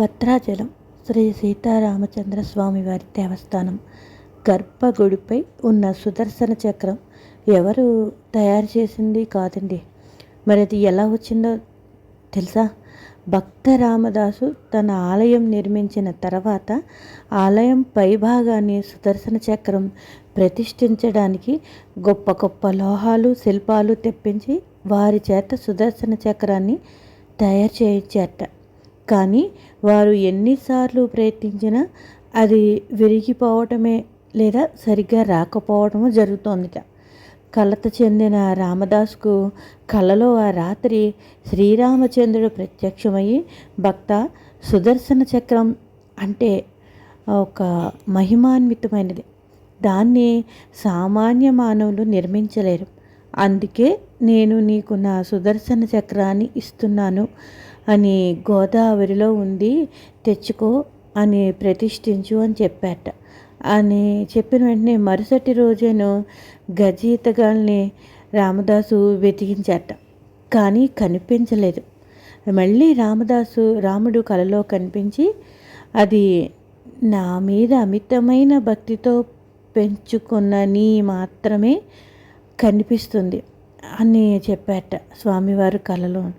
భద్రాచలం శ్రీ సీతారామచంద్ర స్వామి వారి దేవస్థానం. గర్భగుడిపై ఉన్న సుదర్శన చక్రం ఎవరు తయారు చేసింది కాదండి. మరి అది ఎలా వచ్చిందో తెలుసా? భక్త రామదాసు తన ఆలయం నిర్మించిన తర్వాత ఆలయం పైభాగాన్ని సుదర్శన చక్రం ప్రతిష్ఠించడానికి గొప్ప గొప్ప లోహాలు శిల్పాలు తెప్పించి వారి చేత సుదర్శన చక్రాన్ని తయారు చేయించారట. కానీ వారు ఎన్నిసార్లు ప్రయత్నించినా అది విరిగిపోవటమే లేదా సరిగ్గా రాకపోవటము జరుగుతోందిట. కలత చెందిన రామదాసుకు కలలో ఆ రాత్రి శ్రీరామచంద్రుడు ప్రత్యక్షమయ్యి భక్త సుదర్శన చక్రం అంటే ఒక మహిమాన్వితమైనది. దాన్ని సామాన్య మానవులు నిర్మించలేరు. అందుకే నేను నీకు నా సుదర్శన చక్రాన్ని ఇస్తున్నాను అని గోదావరిలో ఉంది తెచ్చుకో అని ప్రతిష్ఠించు అని చెప్పాట. అని చెప్పిన వెంటనే మరుసటి రోజేను గజీతగాల్ని రామదాసు వెతికించాట. కానీ కనిపించలేదు. మళ్ళీ రామదాసు రాముడు కలలో కనిపించి అది నా మీద అమితమైన భక్తితో పెంచుకున్న నీ మాత్రమే కనిపిస్తుంది. అని చెప్పాట స్వామివారు కలలో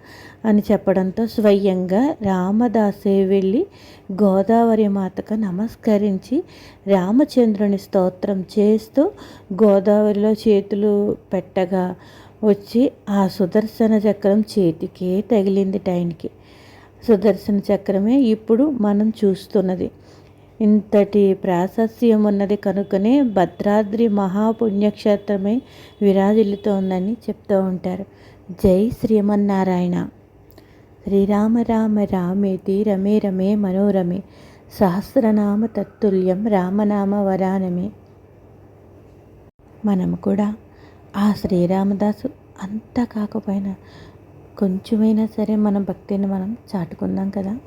అని చెప్పడంతో స్వయంగా రామదాసే వెళ్ళి గోదావరి మాతకు నమస్కరించి రామచంద్రుని స్తోత్రం చేస్తూ గోదావరిలో చేతులు పెట్టగా వచ్చి ఆ సుదర్శన చక్రం చేతికే తగిలింది టైంకి. సుదర్శన చక్రమే ఇప్పుడు మనం చూస్తున్నది. ఇంతటి ప్రాశస్యం ఉన్నది కనుకనే భద్రాద్రి మహాపుణ్యక్షేత్రమై విరాజిల్లుతోందని చెప్తూ ఉంటారు. జై శ్రీమన్నారాయణ. శ్రీరామ రామ రామేతి రమే రమే మనోరమే. సహస్రనామ తత్తుల్యం రామనామ వరానమే. మనం కూడా ఆ శ్రీరామదాసు అంతా కాకపోయినా కొంచెమైనా సరే మన భక్తిని మనం చాటుకుందాం కదా.